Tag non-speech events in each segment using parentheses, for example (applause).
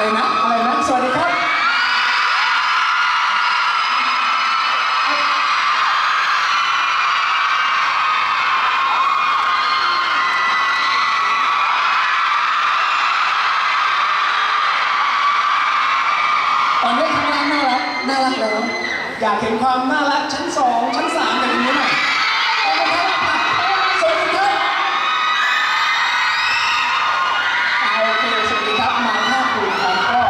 อะไรนะอะไรนะสวัสดีครับ ตอนนี้ข้างล่างน่ารัก น่ารักแล้ว อยากเห็นความน่ารักชั้นสองชั้นสามแบบนี้หน่อยเอาละครับอะสวัสดีครับอ่าโอเค สวัสดีครับ มาภาคภูมิครับก็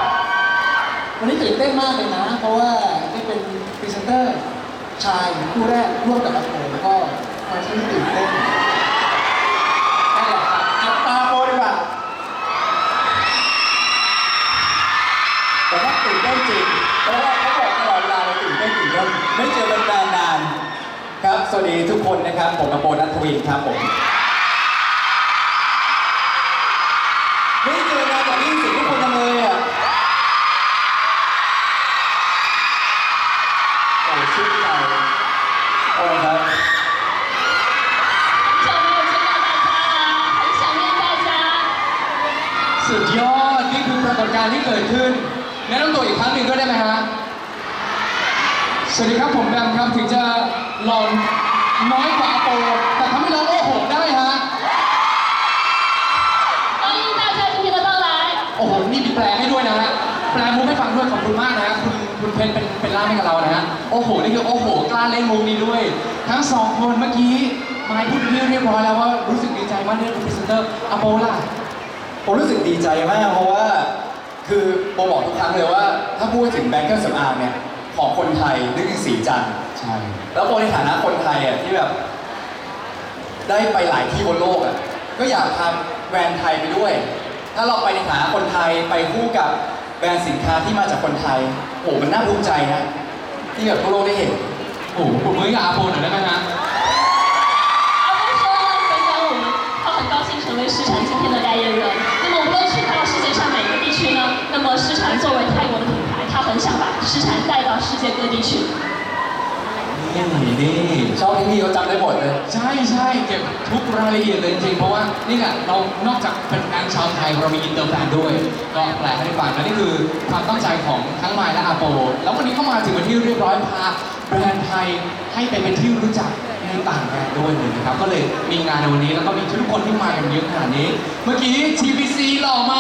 วันนี้ตื่นเต้นมากเลยนะ เพราะว่าได้เป็นพรีเซนเตอร์ชายคู่แรกร่วมกับอาโปก็ค่อนข้างตื่นเต้นนั่นแหละครับเอาตาโปดีกว่า แต่ว่า ต้นจริงเพราะว่าเขาบอกตลอดเวลาเราตื่นเต้นตื่นเต้นไม่เจอกันนานนานๆครับ สวัสดีทุกคนนะครับ ผมนโปนัทวินครับผม ด้วยขอบคุณมากนะฮะคุณคุณเพนเป็นเป็นล่ามให้กับเรานะฮะ โอ้โห นี่คือโอ้โห กล้าเล่นมุกนี้ด้วย ทั้งสองคนเมื่อกี้มายพูดเรื่องเรียบร้อยแล้วว่ารู้สึกดีใจมากที่ได้เป็นพรีเซนเตอร์อาโปล่ะ ผมรู้สึกดีใจมากเพราะว่า คือโปรบอกทุกครั้งเลยว่า ถ้าพูดถึงแบงค์เครื่องสำอางเนี่ยของคนไทยนึกถึงสีจันทร์ใช่ แล้วโปรในฐานะคนไทยอะที่แบบ ได้ไปหลายที่บนโลกอะก็อยากทำแบรนด์ไทยไปด้วย ถ้าเราไปในฐานะคนไทยไปคู่กับ แบรนด์สินค้าที่มาจากคนไทยโอ้มันน่าภูมิใจนะ ที่แบบทั่วโลกได้เห็น โอ้โหปรบมือให้กับอาโปหน่อยได้ไหมฮะ 阿波说呢，刚刚我们他很高兴成为诗禅今天的代言人。那么无论去到世界上哪个地区呢，那么诗禅作为泰国的品牌，他很想把诗禅带到世界各地去。 นี่ชอบพี่เขาจำได้หมดเลย ใช่ใช่เก็บทุกรายละเอียดเลยจริง เพราะว่านี่แหละเรานอกจากเป็นงานชาวไทยเรามีอินเตอร์แฟนด้วย ก็แปลให้ฟังและนี่คือความตั้งใจของทั้งไมล์และอาโป แล้ววันนี้เข้ามาถึงวันที่เรียบร้อยพาแบรนด์ไทยให้ไปเป็นที่รู้จักในต่างแดนด้วยเลยนะครับ ก็เลยมีงานในวันนี้แล้วก็มีทุกคนที่มากันเยอะขนาดนี้ เมื่อกี้ TVC หล่อไหม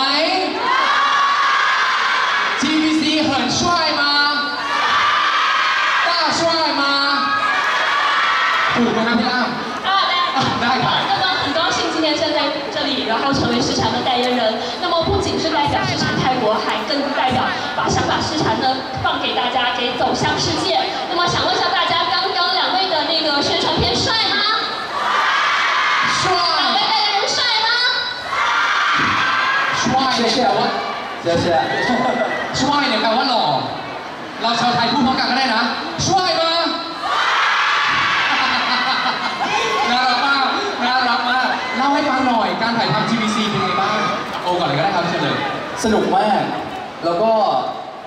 TVC เหินช่วยไหม 在这里，然后成为诗禅的代言人。那么不仅是代表诗禅泰国，还更代表把想把诗禅呢放给大家，给走向世界。那么想问一下大家，刚刚两位的那个宣传片帅吗？帅两位代言人帅吗？ ช่วยเนี่ยแปลว่า เชื่อเชื่อ (laughs) ช่วยเนี่ยแปลว่าหล่อ เราชาวไทยพูดพร้อมกันก็ได้นะช่ การถ่ายทำ TVC เป็นไงบ้างโอก่อนเลยก็ได้ครับเชิญเลย สนุกมาก แล้วก็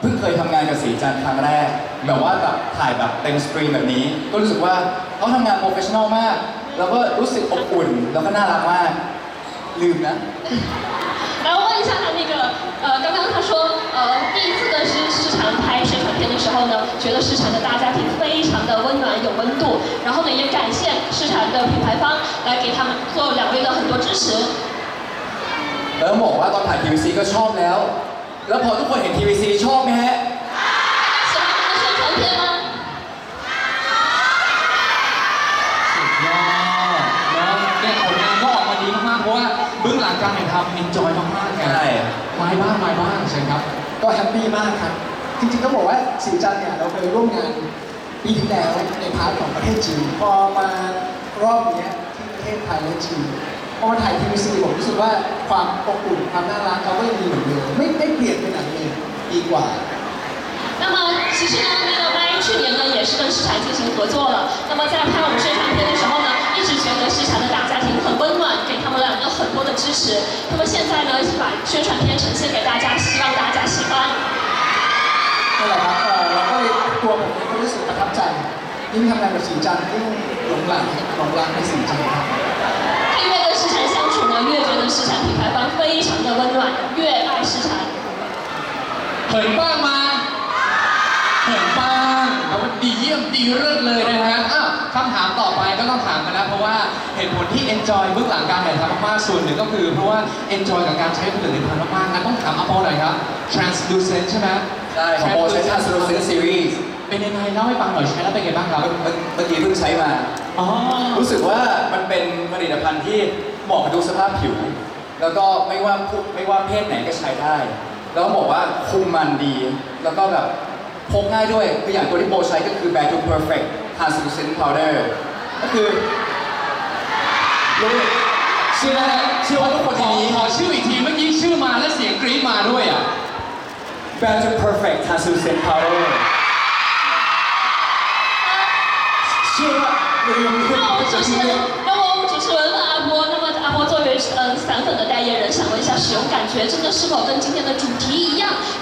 เพิ่งเคยทำงานกับสีจันทร์ครั้งแรก แบบว่าแบบถ่ายแบบเต็มสตรีมแบบนี้ ก็รู้สึกว่าเขาทำงานโปรเฟชชั่นอลมาก แล้วก็รู้สึกอบอุ่น แล้วก็น่ารักมาก ลืมนะ 然后问一下他那个，呃，刚刚他说， 呃，第一次跟诗诗禅拍宣传片的时候呢，觉得诗禅的大家庭非常的温暖有温度，然后呢也感谢诗禅的品牌方来给他们做两位的很多支持。 แล้วบอกว่าตอนถ่าย TVC ก็ชอบแล้ว แล้วพอทุกคนเห็น TVC ชอบไหมฮะ 喜欢我们的宣传片吗？ สุดยอดเนาะเนี่ยผลงานก็ออกมาดีมากๆเพราะว่าเบื้องหลังการถ่ายทำเอนจอยมากๆกัน ใช่ ไม่บ้างไม่บ้างเชิญครับ ก็แฮปปี้มากครับ จริงๆต้องบอกว่าสีจันทร์เนี่ยเราเคยร่วมงานปีที่แล้วในพาร์ทของประเทศจีน พอมารอบเนี้ยที่ประเทศไทยและจีนพอมาถ่ายทีวีซีผมรู้สึกว่าความอบอุ่นความน่ารักเขาก็ยังมีเหมือนเดิมไม่ไม่เปลี่ยนไปไหนเลยดีกว่า 那 那么其实呢，那个 麦去年呢也是跟市场进行合作了。那么在拍我们宣传片的时候呢，一直觉得市场的大家庭很温暖，给他们两个很多的支持。那么现在呢，把宣传片呈现给大家，希望大家喜欢。 นั่นแหละครับเอ่อเราก็เลยตัวผมเองก็รู้สึกประทับใจ ยิ่งทำงานกับสีจันทร์ยิ่งหลงไหลหลงรักในสีจันทร์ครับ 越跟市场相处呢，越觉得市场品牌方非常的温暖，越爱市场。 เหิน ดีเยี่ยมดีเลิศเลยนะฮะอ้าวคำถามต่อไปก็ต้องถามกันนะเพราะว่าเหตุผลที่ enjoy เบื้องหลังการถ่ายทำมากๆส่วนหนึ่งก็คือ เพราะว่า enjoy กับการใช้ผลิตภัณฑ์มากๆงั้นต้องถามอโปหน่อยครับ translucent ใช่ไหมใช่ของโปรใช้ Translucent Series เป็นยังไงเล่าให้ฟังหน่อยใช้แล้วเป็นไงบ้างครับเมื่อเมื่อเมื่อกี้เพิ่งใช้มาอ๋อรู้สึกว่ามันเป็นผลิตภัณฑ์ที่เหมาะกับทุกสภาพผิว แล้วก็ไม่ว่าผู้ไม่ว่าเพศไหนก็ใช้ได้ แล้วก็บอกว่าคุมมันดี แล้วก็แบบ พกง่ายด้วย คืออย่างตัวที่โบใช้ก็คือ Bare to Perfect Translucent Powder ก็คือรู้เชื่อเชื่อว่าทุกคนในนี้ ขอชื่ออีกทีเมื่อกี้ชื่อมาและเสียงกรี๊ดมาด้วยอ่ะ Bare to Perfect Translucent Powder เชื่อว่าลืมลืม 那我们主持人，那么我们主持人问阿波，那么阿波作为嗯散粉的代言人，想问一下使用感觉真的是否跟今天的主题一样，更胜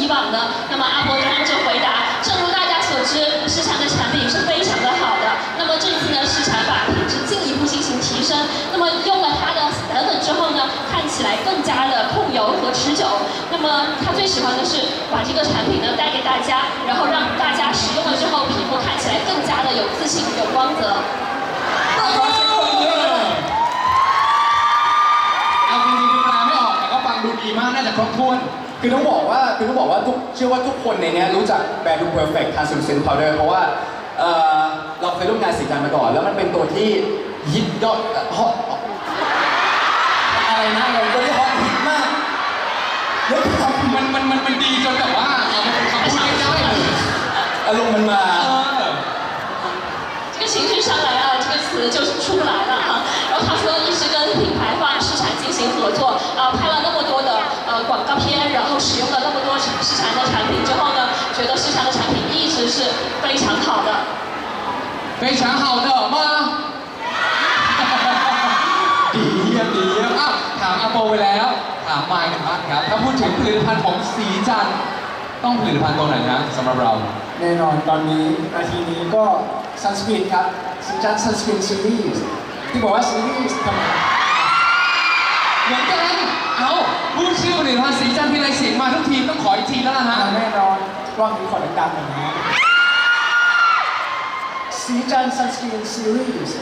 以往呢？那么阿波当然就回答，正如大家所知，市场的产品是非常的好的。那么这次呢，市场把品质进一步进行提升，那么用了它的散粉之后呢，看起来更加的控油和持久。那么他最喜欢的是把这个产品呢带给大家，然后让大家使用了之后，皮肤看起来更加的有自信、有光泽。 เอาจริงๆคือแปลไม่ออกแต่ก็ฟังดูดีมากน่าจะครบถ้วน คือต้องบอกว่าคือต้องบอกว่าทุกเชื่อว่าทุกคนในเนี้ยรู้จัก Bare to Perfect Translucent Powder เพราะว่าเอ่อเราเคยร่วมงานสีกันมาก่อน แล้วมันเป็นตัวที่ฮิตยอดเอ่อฮอตอะไรนะอะไรตัวที่ฮอตฮิตมากเดี๋ยวทำ มันมันมันมันดีจนแบบว่าเอามันเป็นคำพูดไม่ได้เลย อารมณ์มันมา เออ 这个情绪上来了，这个词就出来了哈。然后他说一直跟品牌方市场进行合作，啊，拍了那么多的 呃广告片，然后使用了那么多市场的产品之后呢，觉得市场的产品一直是非常好的。 เป็นช้างเห่าเดอะมา ดีเยี่ยมดีเยี่ยมอ่ะถามอาโปไปแล้ว ถามมายกันบ้างครับ ถ้าพูดถึงผลิตภัณฑ์ของสีจันทร์ต้องผลิตภัณฑ์ตัวไหนนะสำหรับเรา แน่นอนตอนนี้นาทีนี้ก็ซันสกรีนครับสีจันทร์ซันสกรีนซีรีส์ที่บอกว่าซีรีส์ทำไม เหมือนกัน เอา พูดชื่อผลิตภัณฑ์สีจันทร์ทีไรเสียงมาทุกทีต้องขออีกทีแล้วล่ะฮะ อ่าแน่นอนกล้องนี้ขอดังๆหน่อยนะสีจันทร์ซันสกรีนซีรีส์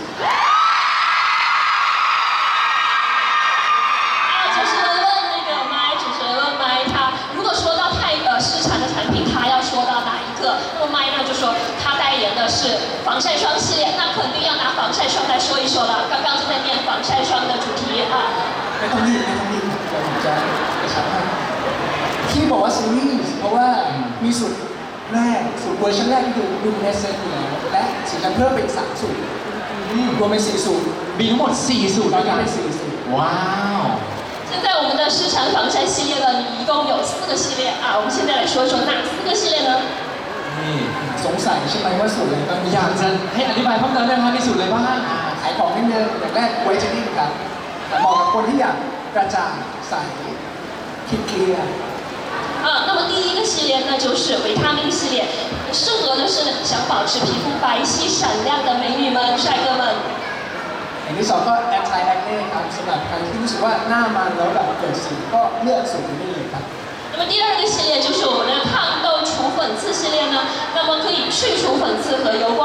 啊，主持人问那个麦，主持人问麦，他如果说到太呃市场的产品，他要说到哪一个？那么麦呢就说他代言的是防晒霜系列，那肯定要拿防晒霜来说一说了。刚刚就在念防晒霜的主题啊。 จะกระชับให้ที่บอกว่าซีรีส์เพราะว่ามีสูตรแรกสูตรเวอร์ชันแรกก็คือดูเนสเซนอยู่แล้วและสีจันทร์เพิ่มเป็นสามสูตรรวมเป็นสี่สูตร มีทั้งหมด 4 สูตร ตอน ด้วย นี้ กัน เป็นสี่สูตร ว้าว 现在我们的市场防晒系列呢，一共有四个系列啊。我们现在来说一说哪四个系列呢？ นี่ สงสัยใช่ไหมว่าสูตรอะไรบ้าง อยากจะให้อธิบายเพิ่มเติมได้ไหมครับมีสูตรอะไรบ้าง อ่าขายของนิดนึงอย่างแรกเวทเทนนิ่งครับเหมาะกับคนที่อยาก กระจ่างใสคิดเคลียร์ 啊，那么第一个系列呢就是维他命系列，适合的是想保持皮肤白皙闪亮的美女们、帅哥们。 อย่างที่สองก็แอนตี้แอคเน่ครับสำหรับใครที่รู้สึกว่าหน้ามันแล้วแบบเกิดสิวก็เลือกสูตรนี้ได้เลยครับ 那么第二个系列就是我们的抗痘除粉刺系列呢，那么可以去除粉刺和油光。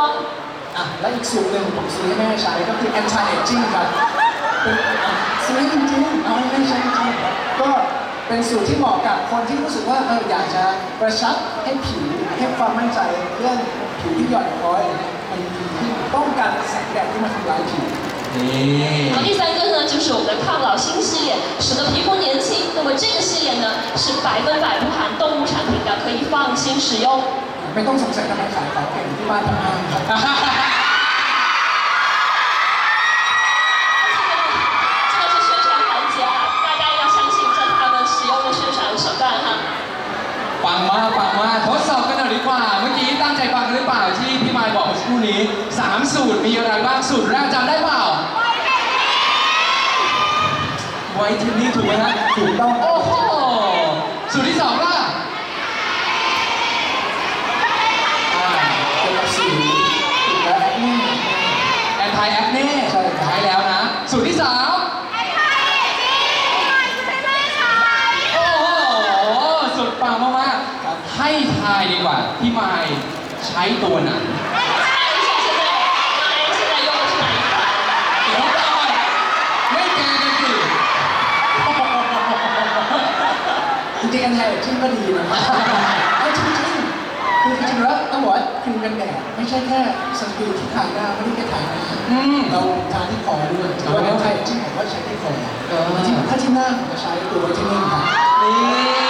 อ่ะและอีกสูตรหนึ่งผมซื้อให้แม่ใช้ก็คือ anti aging ครับ เป็นอ่ะซื้อให้จริงๆเอาให้แม่ใช้จริงๆก็เป็นสูตรที่เหมาะกับคนที่รู้สึกว่าเอออยากจะกระชับให้ผิวให้ความมั่นใจเรื่องผิวที่หย่อนคล้อยมันดีขึ้นป้องกันแสงแดดที่มาทำร้ายผิว นี่ 然后第三个呢就是我们的抗老新系列，使得皮肤年轻。那么这个系列呢是百分百不含动物产品的，可以放心使用。 ไม่ต้องสงสัยทำไมขายของเก่งที่บ้านทำงาน ามสูตรมีอะไรบ้างสูตรแรกจำได้เปล่าไวท์เทนนิ่งถูกไหมฮะถูกต้องโอ้โหสูตรที่สองล่ะอ่าเกี่ยวกับสิวและแอคเน่แอนตี้แอคเน่ใช่ครับ ใช้แล้วนะ สูตรที่สามโอ้โหสุดปังมากๆให้ทายดีกว่าพี่ไมค์ใช้ตัวไหน จริงๆอันไทยจิ้มก็ดีนะครับเอาจริงๆคือจริงๆแล้วต้องบอกว่าครีมกันแดดไม่ใช่แค่ซันสกรีนที่ทาหน้าไม่ได้แค่ทาหน้าอืม เราทาที่คอด้วยแต่ว่าอันไทยจิ้มผมก็ใช้ที่คอเออถ้าที่หน้าผมจะใช้ตัวไวท์เทนนิ่งครับ นี่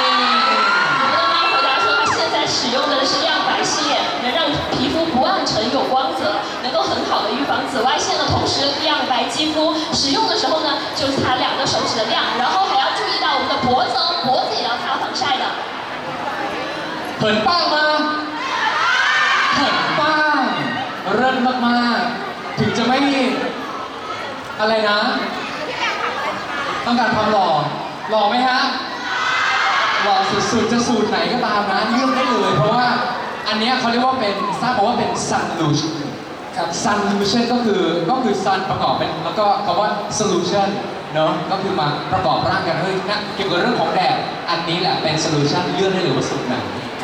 เหินป้างมาเหินป้างเริ่มมากๆ ถึงจะไม่อะไรนะต้องการความหล่อหล่อไหมฮะหล่อสุดๆจะสูตรไหนก็ตามนะเลือกได้เลยเพราะว่าอันนี้เขาเรียกว่าเป็นทราบมาว่าเป็น sun solution ครับ sun solution ก็คือก็คือ sun ประกอบเป็นแล้วก็คำว่า solution เนอะก็คือมาประกอบร่างกันเฮ้ยนะเกี่ยวกับเรื่องของแดดอันนี้แหละเป็น solution เลือกได้เลยว่าสูตรไหน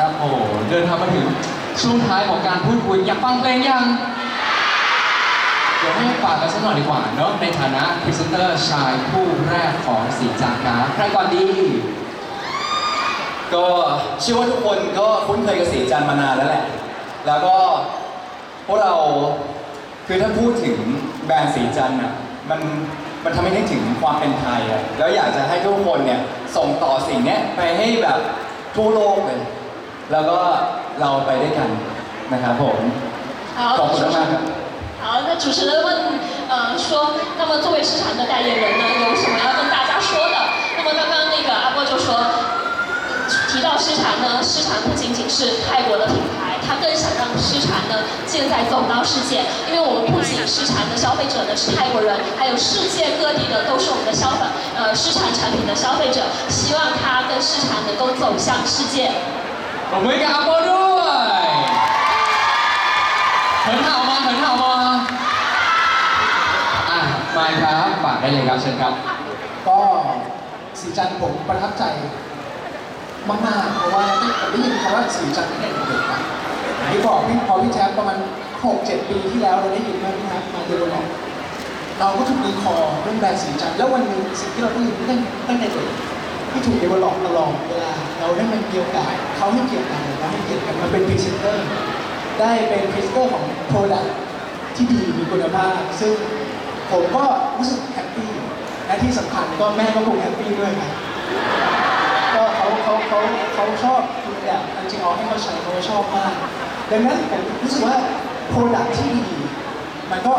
ครับโอ้เดินทางมาถึงช่วงท้ายของการพูดคุยอยากฟังเพลงยัง เดี๋ยวให้ฝากกันสักหน่อยดีกว่าเนอะในฐานะพรีเซนเตอร์ชายผู้แรกของสีจากาใครก่อนดีก็เชื่อว่าทุกคนก็คุ้นเคยกับสีจันทร์มานานแล้วแหละ แล้วก็พวกเราคือถ้าพูดถึงแบรนด์สีจันทร์อะมันมันทำให้นึกถึงความเป็นไทยอะแล้วอยากจะให้ทุกคนเนี่ยส่งต่อสิ่งเนี้ยไปให้แบบทั่วโลกเลย แล้วก็เราไปด้วยกันนะครับผม 好， ขอบคุณมากครับ 好，那主持人问，呃，说，那么作为市场的代言人呢，有什么要跟大家说的？那么刚刚那个阿波就说，提到市场呢，市场不仅仅是泰国的品牌，他更想让市场呢现在走到世界，因为我们不仅市场的消费者呢是泰国人，还有世界各地的都是我们的消费，呃，市场产品的消费者，希望他跟市场能够走向世界。 ผมมือกับอาโปด้วยเหินเห่ามาเหินเห่ามาอะมาครับฝากได้เลยครับเชิญครับ ก็สีจันทร์ผมประทับใจ มากๆเพราะว่าผมได้ยินคำว่าสีจันทร์ตั้งเด็กๆอะที่บอกพี่พอพี่แท็บประมาณ6-7ปีที่แล้วเราได้ยินว่าพี่แท็บมาเดเวลลอปเราก็ถูกมีคอเรื่องแบรนด์สีจันทร์แล้ววันหนึ่งสิ่งที่เราได้ยินตั้งตั้งแต่เด็กที่ถูกเดเวลลอปตลอดเวลา เราได้มันมีโอกาสเขาให้เกียรติเราเราให้เกียรติกันมาเป็นพรีเซนเตอร์ได้เป็นพรีเซนเตอร์ของโปรดักที่ดีมีคุณภาพ ซึ่งผมก็รู้สึกแฮปปี้และที่สำคัญก็แม่ก็คงแฮปปี้ด้วยครับก็เขาเขาเขาเขาชอบคุณแบบจริงๆเอาให้เขาใช้เขาชอบมากดังนั้นผมรู้สึกว่าโปรดักที่ดีมันก็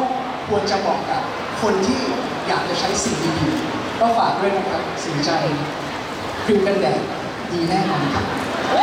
ควรจะเหมาะกับคนที่อยากจะใช้สิ่งดีๆก็ฝากด้วยนะครับสีใจครีมกันแดด 哇！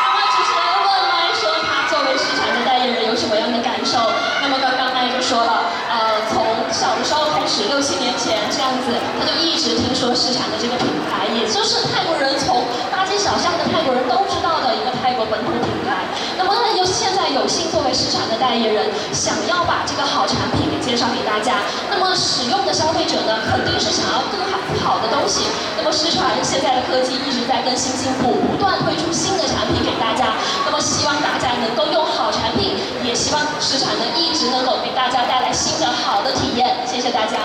那么主持来问来说，他作为市场的代言人有什么样的感受？那么刚刚麦就说了，呃，从小的时候开始，六七年前这样子，他就一直听说市场的这个品牌，也就是泰国人从大街小巷的泰国人都。一个泰国本土的品牌那么呢又现在有幸作为市场的代言人想要把这个好产品给介绍给大家那么使用的消费者呢肯定是想要更好好的东西那么失传现在的科技一直在更新进步不断推出新的产品给大家那么希望大家能够用好产品也希望市场呢一直能够给大家带来新的好的体验谢谢大家。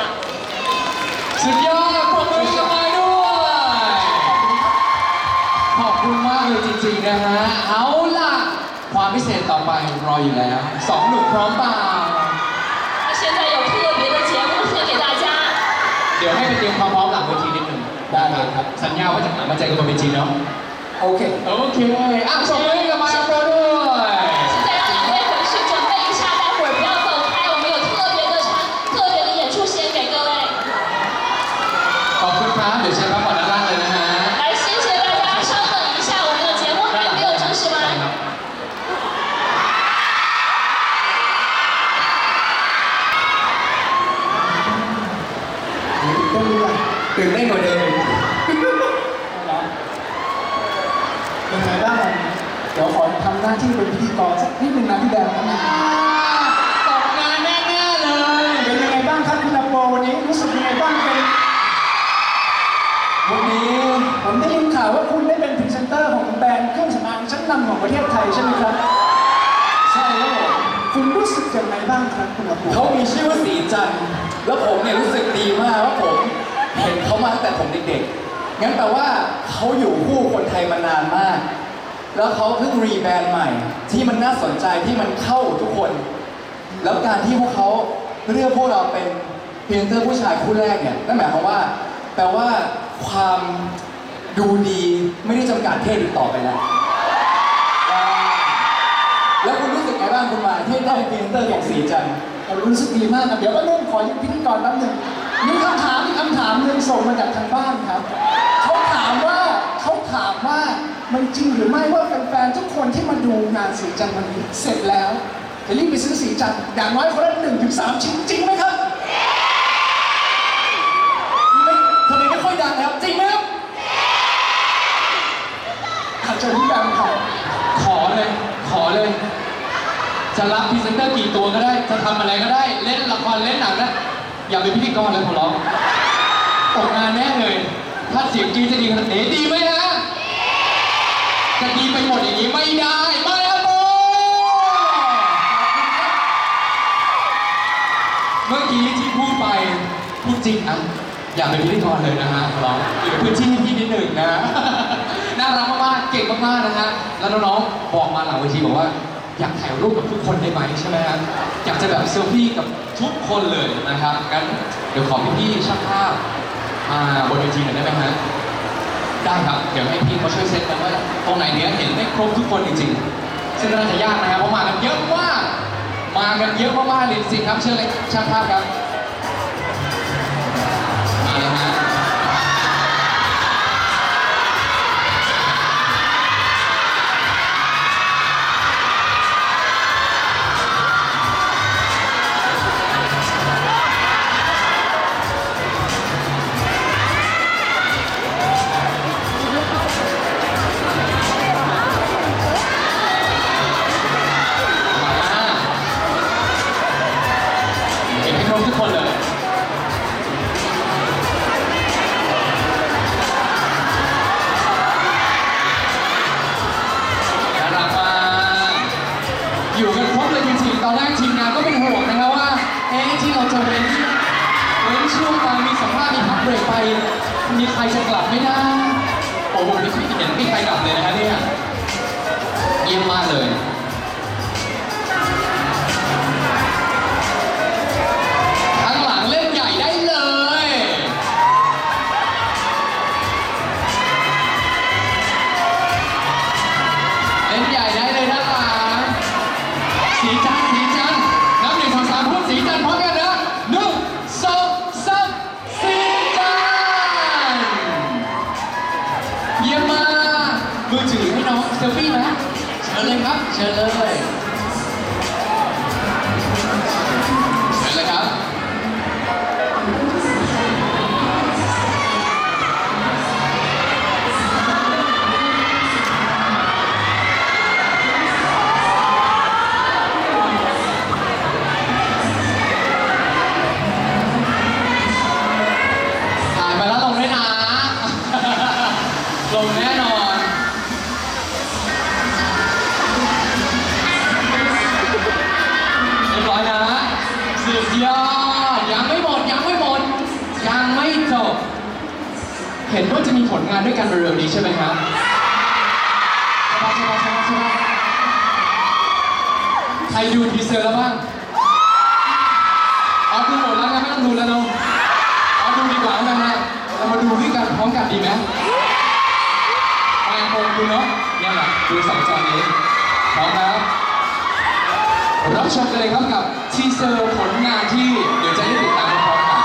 ริงๆนะฮะ เอาล่ะ ความพิเศษต่อไปรออยู่แล้วสองหนุ่มพร้อมเปล่า 那现在有特别的节目献给大家。 เดี๋ยวให้ไปเตรียมความพร้อมหลังเวทีนิดหนึ่ง ได้เลยครับ สัญญาว่าจะกลับมาเจอกันบนเวทีเนาะ โอเค โอเค อ่ะส่งมือกับไมค์ าที่เป็นพิธีกรสักนิดนึงนะพี่แบงค์นะตกงานแน่ๆเลย เป็นยังไงบ้างครับคุณอาโปวันนี้รู้สึกยังไงบ้างเป็นวันนี้ผมได้ยินข่าวว่าคุณได้เป็นพรีเซนเตอร์ของแบรนด์เครื่องสำอางชั้นนำของประเทศไทยใช่ไหมครับ ใช่ครับผมคุณรู้สึกยังไงบ้างครับคุณอาโปเขามีชื่อว่าสีจันทร์แล้วผมเนี่ยรู้สึกดีมากว่าผมเห็นเขามาตั้งแต่ผมเด็กๆงั้นแปลว่าเขาอยู่คู่คนไทยมานานมาก แล้วเขาเพิ่งรีแบรนด์ใหม่ ที่มันน่าสนใจที่มันเข้าทุกคน แล้วการที่พวกเขาเลือกพวกเราเป็นพรีเซนเตอร์ผู้ชายคู่แรกเนี่ยนั่นหมายความว่าแปลว่าความดูดีไม่ได้จำกัดเพศอีกต่อไปแล้ว แล้วคุณรู้สึกไงบ้างคุณมาที่ได้เป็นพรีเซนเตอร์ของสีจันทร์ ผมรู้สึกดีมากครับ เดี๋ยวก็เริ่มขอยึดพิธีกรแป๊บหนึงมีคำถามมีคำถามหนึ่งส่งมาจากทางบ้านครับเขาถามว่าเขา ถามว่ามันจริงหรือไม่ว่าแฟนๆทุกคนที่มาดูงานสีจันทร์วันนี้เสร็จแล้วจะรีบไปซื้อสีจันทร์อย่างน้อยคนละหนึ่งถึงสามชิ้นจริงไหมครับไม่ทำไมไม่ค่อยดังนะครับจริงไหมครับอาจจะพี่แบงค์ครับขอเลย ขอเลย จะรับพรีเซนเตอร์กี่ตัวก็ได้ จะทำอะไรก็ได้ เล่นละครเล่นหนังนะอย่าเป็นพิธีกรเลยขอร้องตกงานแน่เลย ถ้าเสียงกรีดจะดีขนาดนี้ดีไหม ไปหมดอย่างนี้ไม่ได้ไม่เอาโบเมื่อกี้ที่พูดไปพูดจริงนะอย่าเป็นพิธีกรเลยนะฮะขอร้องอยู่ในพื้นที่ให้พี่นิดหนึ่งนะน่ารักมากๆเก่งมากๆนะฮะแล้วน้องๆบอกมาหลังเวทีบอกว่าอยากถ่ายรูปกับทุกคนได้ไหมใช่ไหมฮะอยากจะแบบเซลฟี่กับทุกคนเลยนะครับงั้นเดี๋ยวขอพี่ๆช่างภาพมาบนเวทีหน่อยได้ไหมฮะ ได้ครับ เดี๋ยวให้พี่เขาช่วยเซตกันว่าตรงไหนเนี้ยเห็นไม่ครบทุกคนจริงๆ ซึ่งน่าจะยากนะครับเพราะมากันเยอะมาก มากันเยอะมากๆเลยจริงๆครับ เชิญเลยช่างภาพครับ ลงานด้วยกันเร็วๆนี้ใช่ไหมครับใช่ปะใช่ปะใช่ปะใช่ปะใครดูทีเซอร์แล้วบ้างอ๋อดูหมดแล้วงั้นไม่ต้องดูแล้วเนาะอ๋อดูดีกว่าแล้วกันะเรามาดูด้วยกันพร้อมกันดีไหมมาโมดูเนาะเนี่ยแหละดูสองจอนี้พร้อมแล้วรับชมกันเลยครับกับทีเซอร์ผลงานที่เดี๋ยวจะได้ติดตามพร้อมๆกัน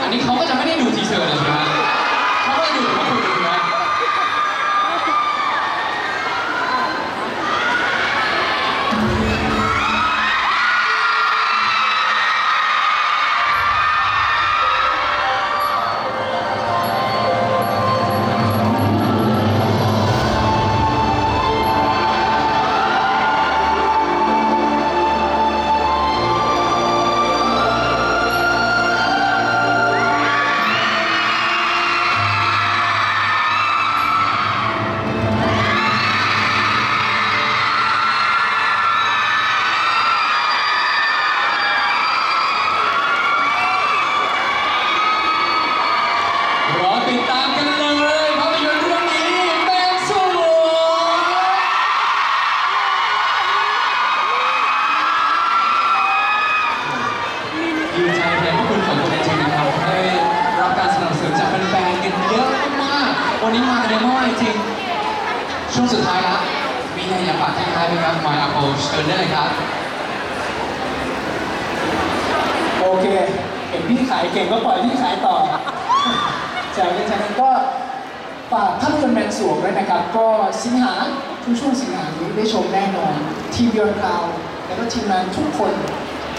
อันนี้ เขาก็จะไม่ได้ดูทีเซอร์เลย ชิญได้เลยครับ โอเคเห็นพี่ขายเก่งก็ปล่อยพี่ขายต่อจากนั้นจกันก็ฝากภาพยนตร์แมนสวงด้วยนะครับ ก็สิงหาทุกช่วงสิงหานี้ได้ชมแน่นอน ทีมยอนคลาวแล้วก็ทีมงานทุกคน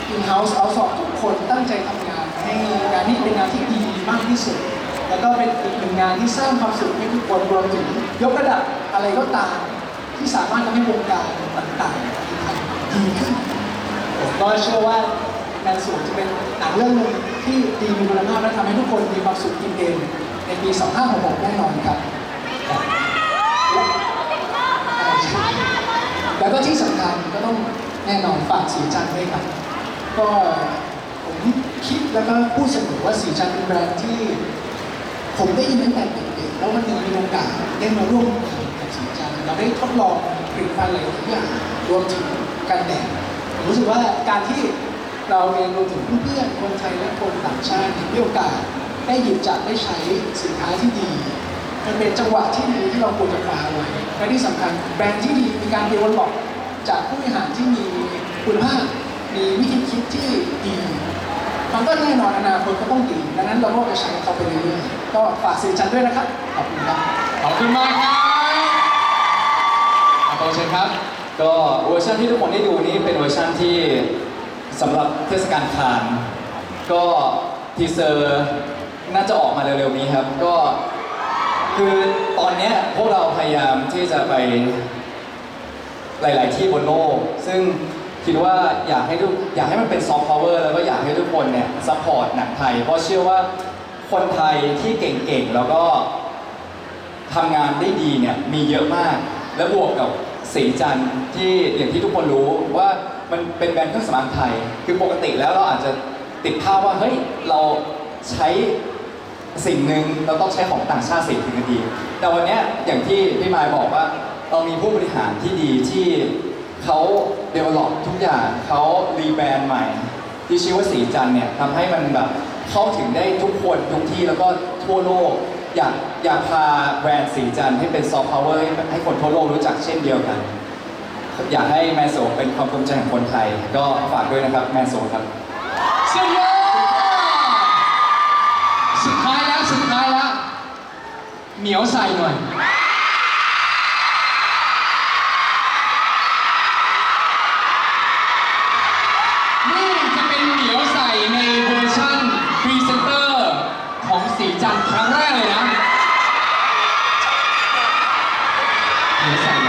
อินเฮ้าส์เอาสอบทุกคนตั้งใจทำงาน ให้งานนี้เป็นงานที่ดีมากที่สุด แล้วก็เป็นอีกหนึ่งงานที่สร้างความสุขให้ทุกคนรวมถึงยกระดับอะไรก็ตามที่สามารถทำให้วงการต่างๆในไทย ดีขึ้นผมก็เชื่อว่าแมนสูจะเป็นหนังเรื่องหนึ่งที่ดีมีคุณภาพและทำให้ทุกคนมีความสุขกินเองในปี 2566 แน่นอนครับแล้วก็ที่สำคัญก็ต้องแน่นอนฝากสีจันด้วยครับ ก็ผมคิดแล้วก็พูดเสมอว่าสีจันเป็นแบรนด์ที่ ผมได้ยินตั้งแต่เด็กๆแล้ววันหนึ่งมีโอกาสได้มาร่วมกับสีจันเราได้ทดลองผลิตภัณฑ์หลายอย่างรวมถึง การแดดผมรู้สึกว่าการที่เราเองรวมถึงเพื่อนๆคนไทยและคนต่างชาติมีโอกาสได้หยิบจับได้ใช้สินค้าที่ดี มันเป็นจังหวะที่ดีที่เราควรจะคว้าไว้และที่สำคัญแบรนด์ที่ดีมีการเดเวลลอปจากผู้บริหารที่มีคุณภาพมีวิธีคิดที่ดีมันก็แน่นอนอนาคตก็ต้องดีดังนั้นเราก็จะใช้เขาไปเรื่อยๆก็ฝากสื่อจันด้วยนะครับขอบคุณครับขอบคุณมากครับอาโปเชิญครับ ก็เวอร์ชันที่ทุกคนได้ดูนี้เป็นเวอร์ชันที่สำหรับเทศกาลคานก็ทีเซอร์น่าจะออกมาเร็วๆนี้ครับก็คือตอนนี้พวกเราพยายามที่จะไปหลาย ๆ ที่บนโลก ซึ่งคิดว่าอยากให้ทุกอยากให้มันเป็นซอฟต์พาวเวอร์แล้วก็อยากให้ทุกคนเนี่ยซัพพอร์ตหนังไทย เพราะเชื่อว่าคนไทยที่เก่ง ๆ แล้วก็ทำงานได้ดีเนี่ยมีเยอะมาก และบวกกับ สีจันทร์ที่อย่างที่ทุกคนรู้ว่ามันเป็นแบรนด์เครื่องสำอางไทย คือปกติแล้วเราอาจจะติดภาพว่าเฮ้ยเราใช้สิ่งหนึ่งเราต้องใช้ของต่างชาติสิ่งถึงจะดี แต่วันนี้อย่างที่พี่มายบอกว่าเรามีผู้บริหารที่ดีที่เขาเดเวลลอปทุกอย่างเขารีแบรนด์ใหม่ ที่ชื่อว่าสีจันเนี่ยทำให้มันแบบเข้าถึงได้ทุกคนทุกที่แล้วก็ทั่วโลกอยาก อยากพาแบรนด์สีจันทร์ให้เป็นซอฟต์พาวเวอร์ให้คนทั่วโลกรู้จักเช่นเดียวกัน อยากให้แมนโซเป็นความภูมิใจของคนไทย ก็ฝากด้วยนะครับแมนโซครับ สุดยอดสุดท้ายแล้วสุดท้ายแล้ว เหนียวใส่หน่อย นี่จะเป็นเหนียวใส่ในเวอร์ชั่นพรีเซนเตอร์ของสีจันทร์ครั้งแรกเลยนะ เ